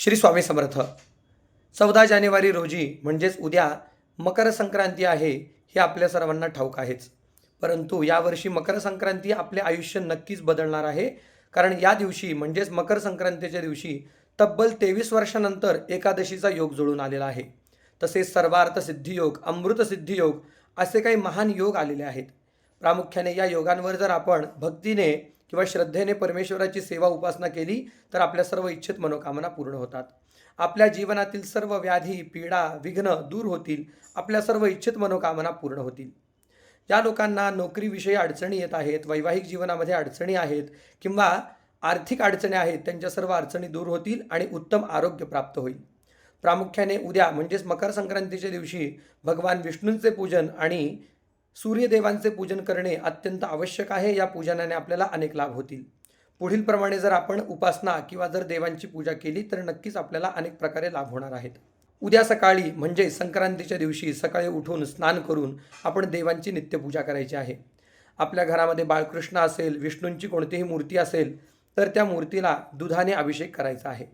श्री स्वामी समर्थ. चौदा जानेवारी रोजी म्हणजेच उद्या मकर संक्रांती आहे हे आपल्या सर्वांना ठाऊक आहेच. परंतु यावर्षी मकर संक्रांती आपले आयुष्य नक्कीच बदलणार आहे. कारण या दिवशी म्हणजेच मकर संक्रांतीच्या दिवशी तब्बल तेवीस वर्षानंतर एकादशीचा योग जुळून आलेला आहे. तसेच सर्वार्थ सिद्धियोग अमृतसिद्धियोग असे काही महान योग आलेले आहेत. प्रामुख्याने या योगांवर जर आपण भक्तीने किंवा श्रद्धेने परमेश्वराची सेवा उपासना केली तर आपल्या सर्व इच्छित मनोकामना पूर्ण होतात. आपल्या जीवनातील सर्व व्याधी पीडा विघ्न दूर होतील. आपल्या सर्व इच्छित मनोकामना पूर्ण होतील. ज्या लोकांना नोकरीविषयी अडचणी येत आहेत वैवाहिक जीवनामध्ये अडचणी आहेत किंवा आर्थिक अडचणी आहेत त्यांच्या सर्व अडचणी दूर होतील आणि उत्तम आरोग्य प्राप्त होईल. प्रामुख्याने उद्या म्हणजेच मकर संक्रांतीच्या दिवशी भगवान विष्णूंचे पूजन आणि सूर्यदेवांचे पूजन करणे अत्यंत आवश्यक आहे. या पूजनाने आपल्याला अनेक लाभ होतील. पुढील प्रमाणे जर आपण उपासना किंवा जर देवांची पूजा केली तर नक्कीच आपल्याला अनेक प्रकारे लाभ होणार आहेत. उद्या सकाळी म्हणजे संक्रांतीच्या दिवशी सकाळी उठून स्नान करून आपण देवांची नित्यपूजा करायची आहे. आपल्या घरामध्ये बाळकृष्ण असेल विष्णूंची कोणतीही मूर्ती असेल तर त्या मूर्तीला दुधाने अभिषेक करायचा आहे.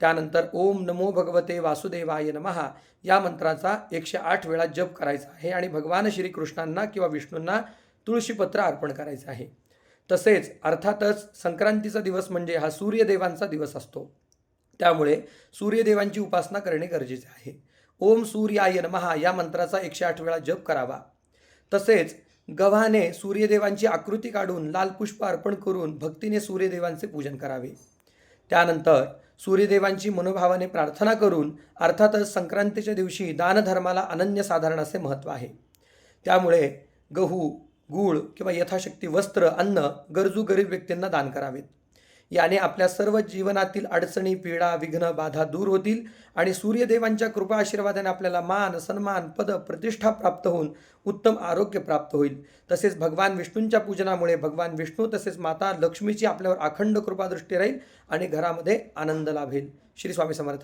त्यानंतर ओम नमो भगवते वासुदेवाय नमहा या मंत्राचा एकशे आठ वेळा जप करायचा आहे आणि भगवान श्रीकृष्णांना किंवा विष्णूंना तुळशीपत्र अर्पण करायचं आहे. तसेच अर्थातच संक्रांतीचा दिवस म्हणजे हा सूर्यदेवांचा दिवस असतो. त्यामुळे सूर्यदेवांची उपासना करणे गरजेचे आहे. ओम सूर्याय नमहा या मंत्राचा एकशे आठ वेळा जप करावा. तसेच गव्हाने सूर्यदेवांची आकृती काढून लाल पुष्प अर्पण करून भक्तीने सूर्यदेवांचे पूजन करावे. त्यानंतर सूर्यदेवांची मनोभावाने प्रार्थना करून अर्थातच संक्रांतीच्या दिवशी दानधर्माला अनन्यसाधारण असे महत्त्व आहे. त्यामुळे गहू गूळ किंवा यथाशक्ती वस्त्र अन्न गरजू गरीब व्यक्तींना दान करावेत. याने आपल्या सर्व जीवनातील अडचणी पीडा विघ्न बाधा दूर होतील आणि सूर्यदेवांच्या कृपा आशीर्वादाने आपल्याला मान सन्मान पद प्रतिष्ठा प्राप्त होऊन उत्तम आरोग्य प्राप्त होईल. तसेच भगवान विष्णूंच्या पूजनामुळे भगवान विष्णू तसेच माता लक्ष्मीची आपल्यावर अखंड कृपादृष्टी राहील आणि घरामध्ये आनंद लाभेल. श्री स्वामी समर्थ.